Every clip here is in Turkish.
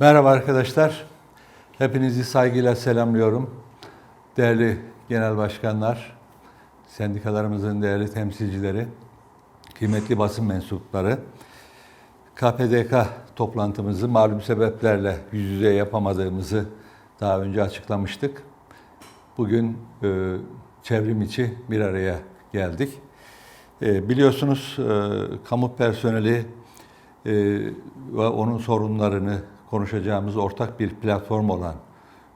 Merhaba arkadaşlar. Hepinizi saygıyla selamlıyorum. Değerli genel başkanlar, sendikalarımızın değerli temsilcileri, kıymetli basın mensupları, KPDK toplantımızı malum sebeplerle yüz yüze yapamadığımızı daha önce açıklamıştık. Bugün e, çevrim içi bir araya geldik. E, biliyorsunuz e, kamu personeli e, ve onun sorunlarını konuşacağımız ortak bir platform olan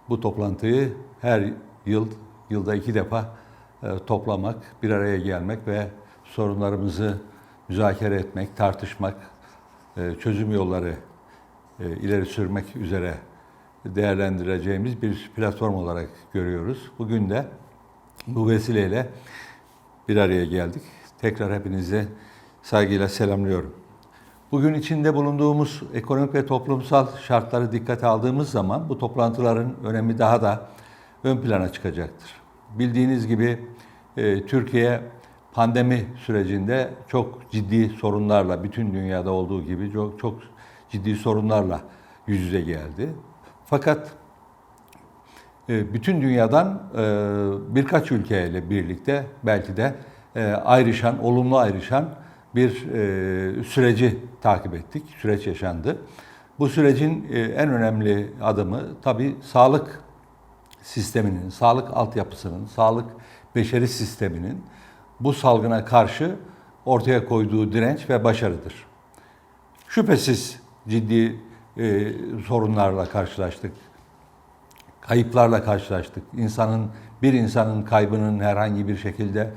bu toplantıyı her yıl, yılda iki defa e, toplamak, bir araya gelmek ve sorunlarımızı müzakere etmek, tartışmak, e, çözüm yolları e, ileri sürmek üzere değerlendireceğimiz bir platform olarak görüyoruz. Bugün de bu vesileyle bir araya geldik. Tekrar hepinizi saygıyla selamlıyorum. Bugün içinde bulunduğumuz ekonomik ve toplumsal şartları dikkate aldığımız zaman bu toplantıların önemi daha da ön plana çıkacaktır. Bildiğiniz gibi e, Türkiye pandemi sürecinde çok ciddi sorunlarla, bütün dünyada olduğu gibi çok, çok ciddi sorunlarla yüz yüze geldi. Fakat e, bütün dünyadan e, birkaç ülkeyle birlikte belki de e, ayrışan, olumlu ayrışan bir süreci takip ettik, süreç yaşandı. Bu sürecin en önemli adımı tabii sağlık sisteminin, sağlık altyapısının, sağlık beşeri sisteminin bu salgına karşı ortaya koyduğu direnç ve başarıdır. Şüphesiz ciddi e, sorunlarla karşılaştık. Kayıplarla karşılaştık. İnsanın bir insanın kaybının herhangi bir şekilde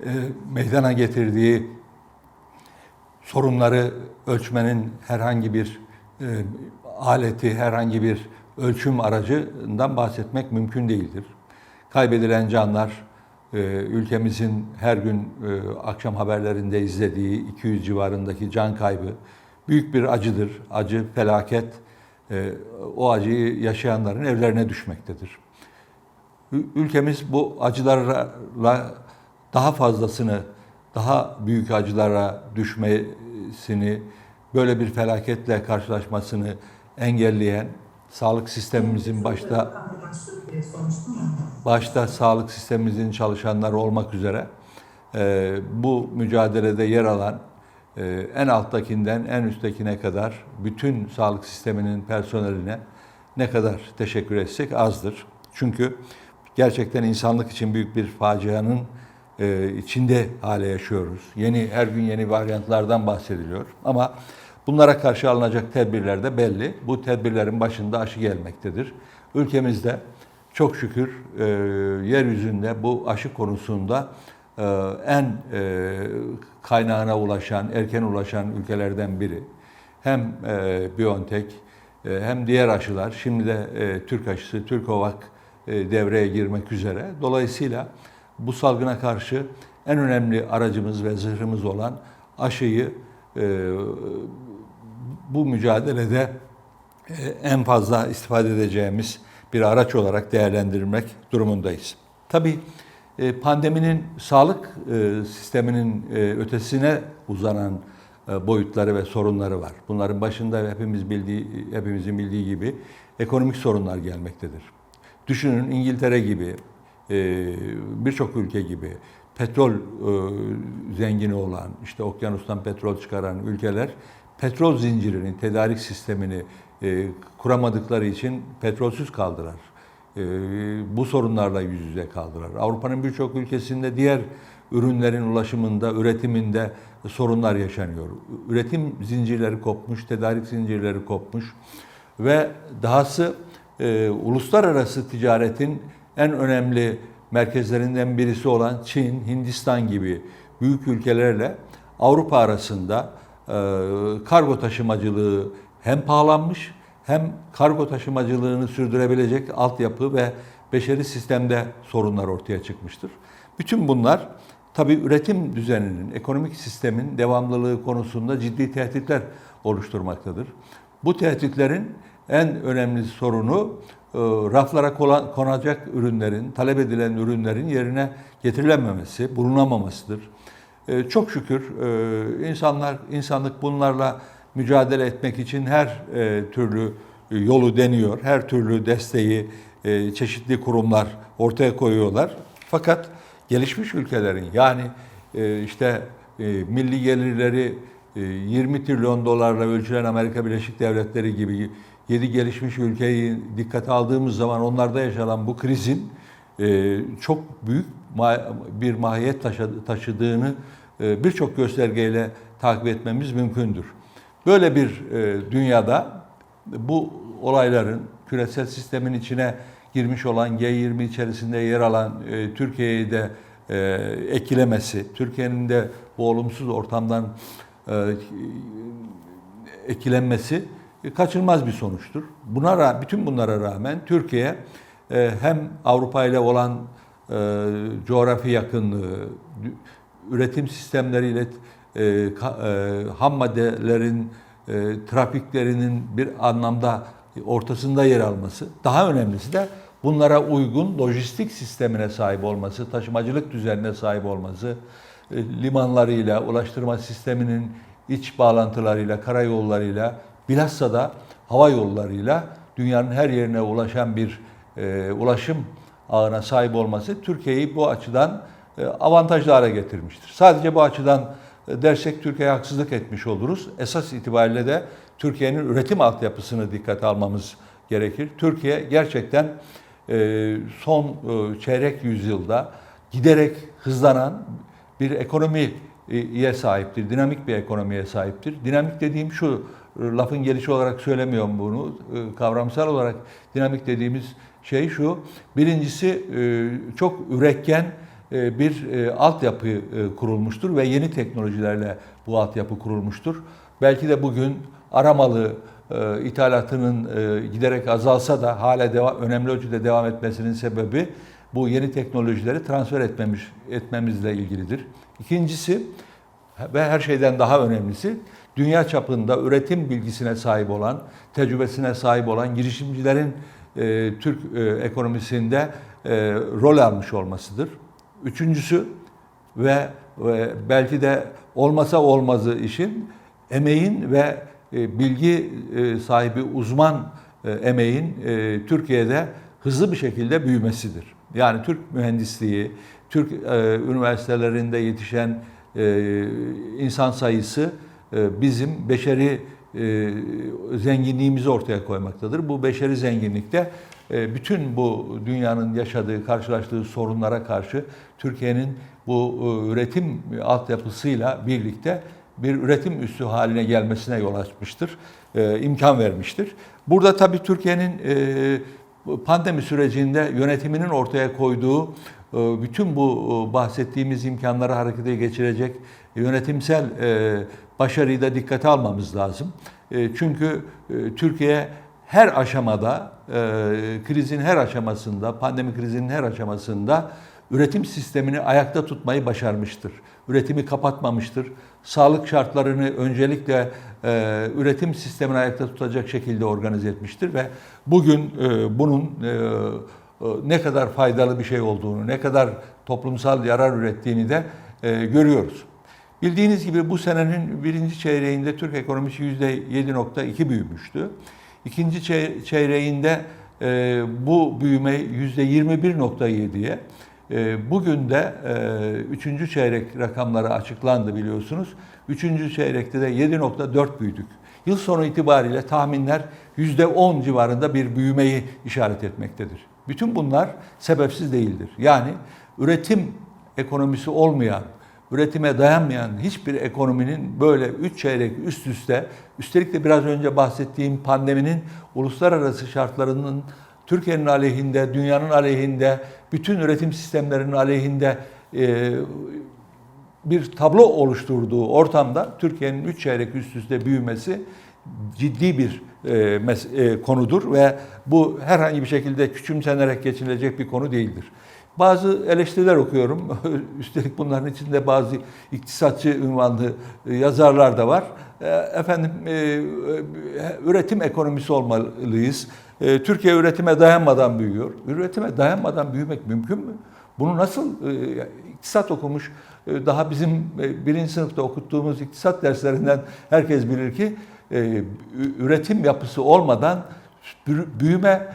e, meydana getirdiği sorunları ölçmenin herhangi bir e, aleti, herhangi bir ölçüm aracından bahsetmek mümkün değildir. Kaybedilen canlar, e, ülkemizin her gün e, akşam haberlerinde izlediği 200 civarındaki can kaybı büyük bir acıdır. Acı, felaket, e, o acıyı yaşayanların evlerine düşmektedir. Ülkemiz bu acılarla daha fazlasını, daha büyük acılara düşmesini, böyle bir felaketle karşılaşmasını engelleyen sağlık sistemimizin başta başta sağlık sistemimizin çalışanları olmak üzere e, bu mücadelede yer alan e, en alttakinden en üsttekine kadar bütün sağlık sisteminin personeline ne kadar teşekkür etsek azdır. Çünkü gerçekten insanlık için büyük bir facianın e, içinde hale yaşıyoruz. Yeni her gün yeni varyantlardan bahsediliyor ama bunlara karşı alınacak tedbirler de belli. Bu tedbirlerin başında aşı gelmektedir. Ülkemizde çok şükür e, yeryüzünde bu aşı konusunda e, en e, kaynağına ulaşan, erken ulaşan ülkelerden biri. Hem e, BioNTech e, hem diğer aşılar, şimdi de e, Türk aşısı, Türkovak e, devreye girmek üzere. Dolayısıyla bu salgına karşı en önemli aracımız ve zırhımız olan aşıyı e, bu mücadelede e, en fazla istifade edeceğimiz bir araç olarak değerlendirmek durumundayız. Tabii e, pandeminin sağlık e, sisteminin ötesine uzanan boyutları ve sorunları var. Bunların başında hepimiz bildiği, hepimizin bildiği gibi ekonomik sorunlar gelmektedir. Düşünün İngiltere gibi, birçok ülke gibi petrol zengini olan, işte okyanustan petrol çıkaran ülkeler petrol zincirinin, tedarik sistemini e, kuramadıkları için petrolsüz kaldılar. E, bu sorunlarla yüz yüze kaldılar. Avrupa'nın birçok ülkesinde diğer ürünlerin ulaşımında, üretiminde sorunlar yaşanıyor. Üretim zincirleri kopmuş, tedarik zincirleri kopmuş ve dahası e, uluslararası ticaretin en önemli merkezlerinden birisi olan Çin, Hindistan gibi büyük ülkelerle Avrupa arasında e, kargo taşımacılığı hem pahalanmış hem kargo taşımacılığını sürdürebilecek altyapı ve beşeri sistemde sorunlar ortaya çıkmıştır. Bütün bunlar tabii üretim düzeninin, ekonomik sistemin devamlılığı konusunda ciddi tehditler oluşturmaktadır. Bu tehditlerin en önemli sorunu e, raflara konacak ürünlerin, talep edilen ürünlerin yerine getirilememesi, bulunamamasıdır. E, çok şükür e, insanlar, insanlık bunlarla mücadele etmek için her türlü yolu deniyor. Her türlü desteği çeşitli kurumlar ortaya koyuyorlar. Fakat gelişmiş ülkelerin yani işte milli gelirleri e, 20 trilyon dolarla ölçülen Amerika Birleşik Devletleri gibi 7 gelişmiş ülkeyi dikkate aldığımız zaman onlarda yaşanan bu krizin e, çok büyük bir mahiyet taşı- taşıdığını e, birçok göstergeyle takip etmemiz mümkündür. Böyle bir e, dünyada bu olayların küresel sistemin içine girmiş olan G20 içerisinde yer alan e, Türkiye'yi de e, etkilemesi, Türkiye'nin de bu olumsuz ortamdan e, etkilenmesi e, kaçınılmaz bir sonuçtur. Buna ra- bütün bunlara rağmen Türkiye e, hem Avrupa ile olan e, coğrafi yakınlığı, üretim sistemleriyle e, e, ham maddelerin e, trafiklerinin bir anlamda ortasında yer alması, daha önemlisi de bunlara uygun lojistik sistemine sahip olması, taşımacılık düzenine sahip olması, e, limanlarıyla, ulaştırma sisteminin iç bağlantılarıyla, karayollarıyla, bilhassa da hava yollarıyla dünyanın her yerine ulaşan bir e, ulaşım ağına sahip olması Türkiye'yi bu açıdan e, avantajlı hale getirmiştir. Sadece bu açıdan e, dersek Türkiye'ye haksızlık etmiş oluruz. Esas itibariyle de Türkiye'nin üretim altyapısını dikkate almamız gerekir. Türkiye gerçekten e, son e, çeyrek yüzyılda giderek hızlanan bir ekonomiye sahiptir, dinamik bir ekonomiye sahiptir. Dinamik dediğim şu, lafın gelişi olarak söylemiyorum bunu, e, kavramsal olarak dinamik dediğimiz şey şu, birincisi e, çok üretken e, bir e, altyapı kurulmuştur ve yeni teknolojilerle bu altyapı kurulmuştur. Belki de bugün aramalı ithalatının giderek azalsa da hala devam, önemli ölçüde devam etmesinin sebebi bu yeni teknolojileri transfer etmemiz, etmemizle ilgilidir. İkincisi ve her şeyden daha önemlisi dünya çapında üretim bilgisine sahip olan, tecrübesine sahip olan girişimcilerin e, Türk e, ekonomisinde e, rol almış olmasıdır. Üçüncüsü ve, ve belki de olmasa olmazı işin emeğin ve e, bilgi e, sahibi uzman e, emeğin e, Türkiye'de hızlı bir şekilde büyümesidir. Yani Türk mühendisliği, Türk e, üniversitelerinde yetişen e, insan sayısı bizim beşeri e, zenginliğimizi ortaya koymaktadır. Bu beşeri zenginlikte e, bütün bu dünyanın yaşadığı, karşılaştığı sorunlara karşı Türkiye'nin bu e, üretim altyapısıyla birlikte bir üretim üssü haline gelmesine yol açmıştır, imkan vermiştir. Burada tabii Türkiye'nin pandemi sürecinde yönetiminin ortaya koyduğu bütün bu bahsettiğimiz imkanları harekete geçirecek yönetimsel başarıyı da dikkate almamız lazım. E, Çünkü e, Türkiye her aşamada, e, krizin her aşamasında, pandemi krizinin her aşamasında üretim sistemini ayakta tutmayı başarmıştır. Üretimi kapatmamıştır. Sağlık şartlarını öncelikle üretim sistemini ayakta tutacak şekilde organize etmiştir ve bugün bunun ne kadar faydalı bir şey olduğunu, ne kadar toplumsal yarar ürettiğini de görüyoruz. Bildiğiniz gibi bu senenin birinci çeyreğinde Türk ekonomisi %7.2 büyümüştü. İkinci çey- çeyreğinde e, bu büyüme %21.7'ye, e, bugün de e, üçüncü çeyrek rakamları açıklandı biliyorsunuz. Üçüncü çeyrekte de 7.4 büyüdük. Yıl sonu itibariyle tahminler %10 civarında bir büyümeyi işaret etmektedir. Bütün bunlar sebepsiz değildir. Yani üretim ekonomisi olmayan, üretime dayanmayan hiçbir ekonominin böyle üç çeyrek üst üste, üstelik de biraz önce bahsettiğim pandeminin uluslararası şartlarının Türkiye'nin aleyhinde, dünyanın aleyhinde, bütün üretim sistemlerinin aleyhinde e, bir tablo oluşturduğu ortamda Türkiye'nin üç çeyrek üst üste büyümesi ciddi bir e, mes- e, konudur ve bu herhangi bir şekilde küçümsenerek geçilecek bir konu değildir. Bazı eleştiriler okuyorum. Üstelik bunların içinde bazı iktisatçı ünvanlı e, yazarlar da var. E, Efendim e, üretim ekonomisi olmalıyız. Türkiye üretime dayanmadan büyüyor. Üretime dayanmadan büyümek mümkün mü? Bunu nasıl iktisat okumuş daha bizim birinci sınıfta okuttuğumuz iktisat derslerinden herkes bilir ki üretim yapısı olmadan Bü- Büyüme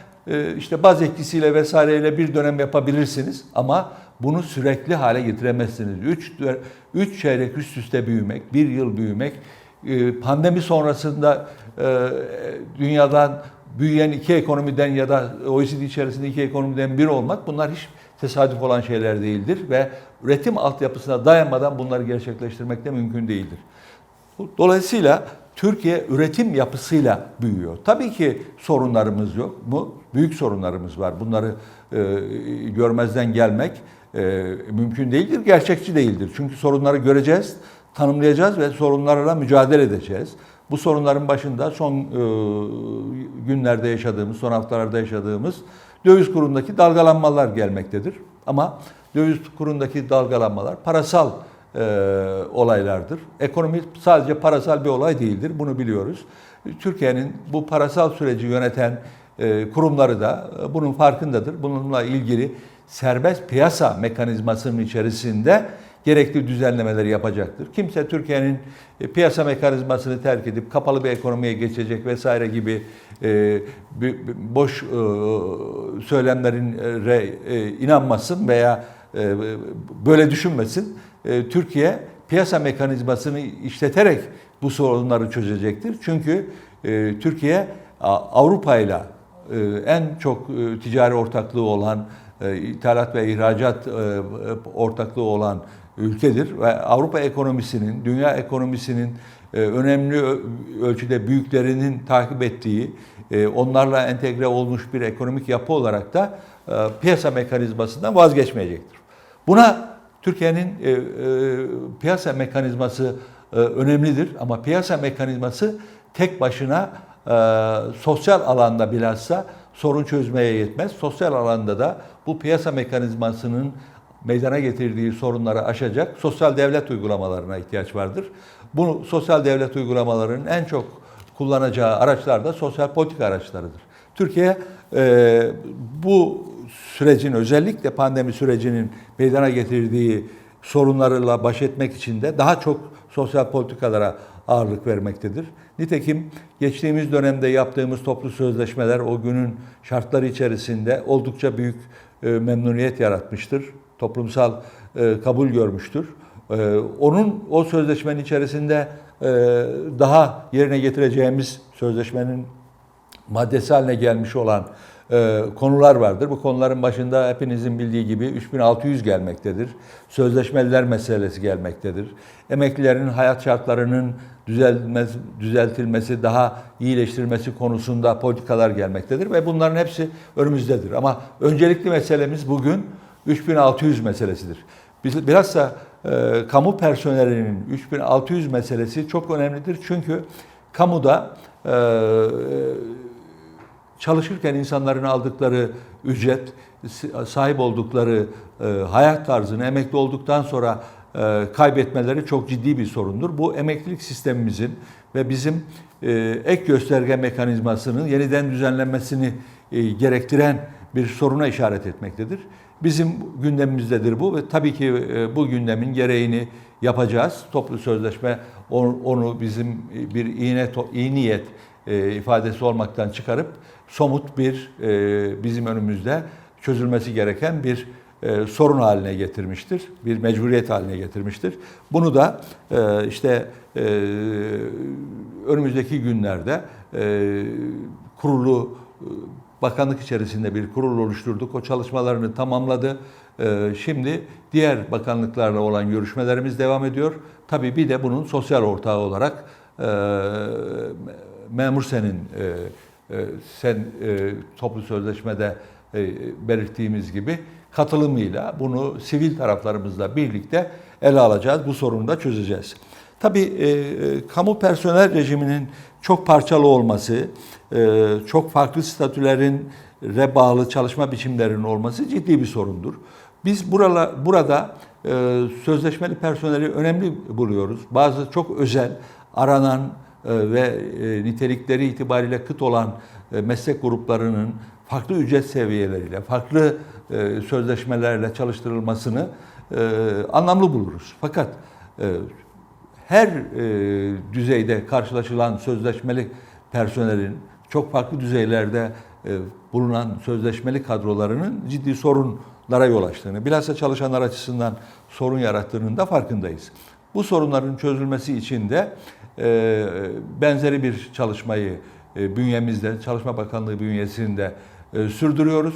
işte baz etkisiyle vesaireyle bir dönem yapabilirsiniz ama bunu sürekli hale getiremezsiniz. 3 3 çeyrek üst üste büyümek, bir yıl büyümek, e, pandemi sonrasında e, dünyadan büyüyen iki ekonomiden ya da OECD içerisinde iki ekonomiden biri olmak bunlar hiç tesadüf olan şeyler değildir ve üretim altyapısına dayanmadan bunları gerçekleştirmek de mümkün değildir. Dolayısıyla Türkiye üretim yapısıyla büyüyor. Tabii ki sorunlarımız yok mu? Büyük sorunlarımız var. Bunları e, görmezden gelmek e, mümkün değildir, gerçekçi değildir. Çünkü sorunları göreceğiz, tanımlayacağız ve sorunlarla mücadele edeceğiz. Bu sorunların başında son e, günlerde yaşadığımız, son haftalarda yaşadığımız döviz kurundaki dalgalanmalar gelmektedir. Ama döviz kurundaki dalgalanmalar parasal e, olaylardır. Ekonomi sadece parasal bir olay değildir. Bunu biliyoruz. Türkiye'nin bu parasal süreci yöneten e, kurumları da e, bunun farkındadır. Bununla ilgili serbest piyasa mekanizmasının içerisinde gerekli düzenlemeleri yapacaktır. Kimse Türkiye'nin e, piyasa mekanizmasını terk edip kapalı bir ekonomiye geçecek vesaire gibi e, boş söylemlere e, inanmasın veya böyle düşünmesin. E, Türkiye piyasa mekanizmasını işleterek bu sorunları çözecektir. Çünkü e, Türkiye Avrupa ile en çok e, ticari ortaklığı olan, e, ithalat ve ihracat e, ortaklığı olan ülkedir ve Avrupa ekonomisinin, dünya ekonomisinin e, önemli ölçüde büyüklerinin takip ettiği, e, onlarla entegre olmuş bir ekonomik yapı olarak da e, piyasa mekanizmasından vazgeçmeyecektir. Buna Türkiye'nin e, e, piyasa mekanizması e, önemlidir ama piyasa mekanizması tek başına e, sosyal alanda bilhassa sorun çözmeye yetmez. Sosyal alanda da bu piyasa mekanizmasının meydana getirdiği sorunları aşacak sosyal devlet uygulamalarına ihtiyaç vardır. Bu sosyal devlet uygulamalarının en çok kullanacağı araçlar da sosyal politika araçlarıdır. Türkiye e, bu sürecin özellikle pandemi sürecinin meydana getirdiği sorunlarla baş etmek için de daha çok sosyal politikalara ağırlık vermektedir. Nitekim geçtiğimiz dönemde yaptığımız toplu sözleşmeler o günün şartları içerisinde oldukça büyük e, memnuniyet yaratmıştır. Toplumsal e, kabul görmüştür. E, onun o sözleşmenin içerisinde e, daha yerine getireceğimiz sözleşmenin maddesi haline gelmiş olan e, konular vardır. Bu konuların başında hepinizin bildiği gibi 3600 gelmektedir. Sözleşmeliler meselesi gelmektedir. Emeklilerin hayat şartlarının düzelmez, düzeltilmesi, daha iyileştirilmesi konusunda politikalar gelmektedir ve bunların hepsi önümüzdedir. Ama öncelikli meselemiz bugün 3600 meselesidir. Bilhassa e, kamu personelinin 3600 meselesi çok önemlidir. Çünkü kamuda e, çalışırken insanların aldıkları ücret, sahip oldukları e, hayat tarzını emekli olduktan sonra e, kaybetmeleri çok ciddi bir sorundur. Bu emeklilik sistemimizin ve bizim e, ek gösterge mekanizmasının yeniden düzenlenmesini gerektiren bir soruna işaret etmektedir. Bizim gündemimizdedir bu ve tabii ki bu gündemin gereğini yapacağız. Toplu sözleşme onu, bizim bir iyi niyet e, ifadesi olmaktan çıkarıp somut bir e, bizim önümüzde çözülmesi gereken bir e, sorun haline getirmiştir. Bir mecburiyet haline getirmiştir. Bunu da işte önümüzdeki günlerde kurulu bakanlık içerisinde bir kurul oluşturduk. O çalışmalarını tamamladı. Şimdi diğer bakanlıklarla olan görüşmelerimiz devam ediyor. Tabii bir de bunun sosyal ortağı olarak memur senin e, e, sen e, toplu sözleşmede e, belirttiğimiz gibi katılımıyla bunu sivil taraflarımızla birlikte ele alacağız. Bu sorunu da çözeceğiz. Tabii e, e, kamu personel rejiminin çok parçalı olması, e, çok farklı statülerin re bağlı çalışma biçimlerinin olması ciddi bir sorundur. Biz burala, burada e, sözleşmeli personeli önemli buluyoruz. Bazı çok özel, aranan ve e, nitelikleri itibariyle kıt olan e, meslek gruplarının farklı ücret seviyeleriyle, farklı e, sözleşmelerle çalıştırılmasını anlamlı buluruz. Fakat her düzeyde karşılaşılan sözleşmeli personelin çok farklı düzeylerde bulunan sözleşmeli kadrolarının ciddi sorunlara yol açtığını, bilhassa çalışanlar açısından sorun yarattığının da farkındayız. Bu sorunların çözülmesi için de e, benzeri bir çalışmayı e, bünyemizde, Çalışma Bakanlığı bünyesinde e, sürdürüyoruz.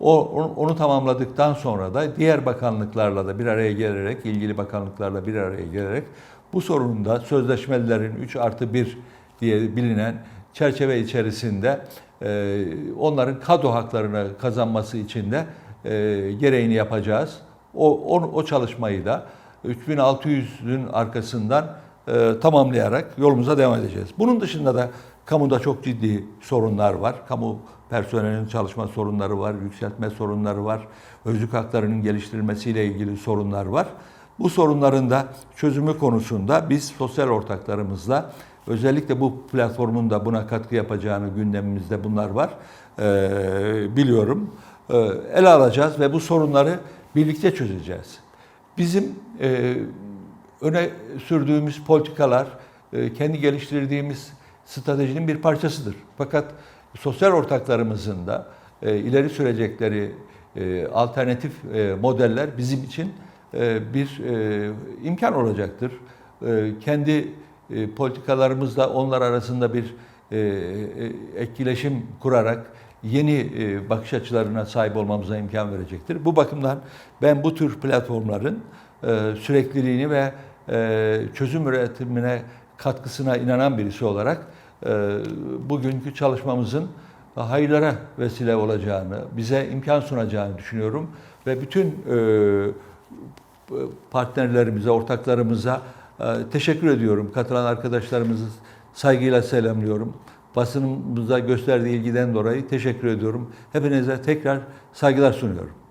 O, onu, onu tamamladıktan sonra da diğer bakanlıklarla da bir araya gelerek, ilgili bakanlıklarla bir araya gelerek bu sorunun da sözleşmelilerin 3 artı 1 diye bilinen çerçeve içerisinde e, onların kadro haklarını kazanması için de e, gereğini yapacağız. O, o, o çalışmayı da 3600'ün arkasından e, tamamlayarak yolumuza devam edeceğiz. Bunun dışında da kamuda çok ciddi sorunlar var. Kamu personelinin çalışma sorunları var, yükseltme sorunları var, özlük haklarının geliştirilmesiyle ilgili sorunlar var. Bu sorunların da çözümü konusunda biz sosyal ortaklarımızla özellikle bu platformun da buna katkı yapacağını gündemimizde bunlar var. Ee, biliyorum. Ee, ele alacağız ve bu sorunları birlikte çözeceğiz. Bizim e, öne sürdüğümüz politikalar, e, kendi geliştirdiğimiz stratejinin bir parçasıdır. Fakat sosyal ortaklarımızın da e, ileri sürecekleri e, alternatif modeller bizim için bir imkan olacaktır. Kendi politikalarımızla onlar arasında bir etkileşim kurarak yeni bakış açılarına sahip olmamıza imkan verecektir. Bu bakımdan ben bu tür platformların sürekliliğini ve e, çözüm üretimine katkısına inanan birisi olarak e, bugünkü çalışmamızın hayırlara vesile olacağını, bize imkan sunacağını düşünüyorum ve bütün e, partnerlerimize, ortaklarımıza e, teşekkür ediyorum. Katılan arkadaşlarımızı saygıyla selamlıyorum. Basınımıza gösterdiği ilgiden dolayı teşekkür ediyorum. Hepinize tekrar saygılar sunuyorum.